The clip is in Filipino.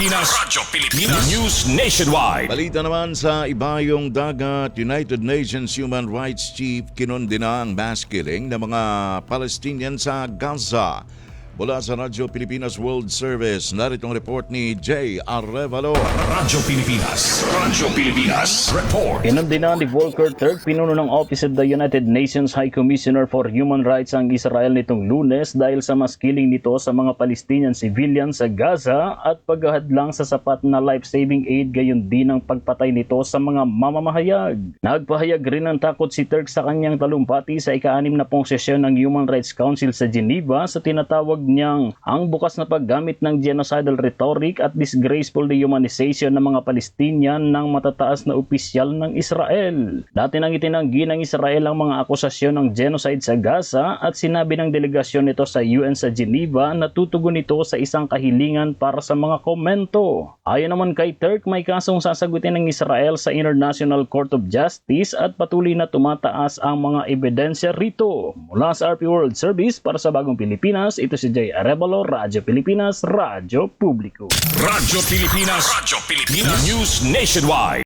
Pilipinas. Radyo Pilipinas. News Nationwide. Balita naman sa Ibayong Dagat, United Nations Human Rights Chief kinondena ang mass killing ng mga Palestinian sa Gaza. Mula sa Radyo Pilipinas World Service, narito ang report ni Jay Arevalo. Radyo Pilipinas. Radyo Pilipinas. Report. Kinundina ni Volker Turk, pinuno ng Office of the United Nations High Commissioner for Human Rights ang Israel nitong lunes dahil sa mas killing nito sa mga Palestinian civilians sa Gaza at paghahadlang sa sapat na life-saving aid gayon din ang pagpatay nito sa mga mamamahayag. Nagpahayag rin ng takot si Turk sa kanyang talumpati sa ika-anim na pong sesyon ng Human Rights Council sa Geneva sa tinatawag niyang ang bukas na paggamit ng genocidal rhetoric at disgraceful dehumanization ng mga Palestinian ng matataas na opisyal ng Israel. Dati nang itinanggi ng Israel ang mga akusasyon ng genocide sa Gaza at sinabi ng delegasyon nito sa UN sa Geneva na tutugon ito sa isang kahilingan para sa mga komento. Ayon naman kay Turk, may kasong sasagutin ng Israel sa International Court of Justice at patuloy na tumataas ang mga ebidensya rito. Mula sa RP World Service para sa Bagong Pilipinas, ito si Jay Arevalo, Radyo Pilipinas, Radyo Publiko. Radyo Pilipinas. Radyo Pilipinas. News Nationwide.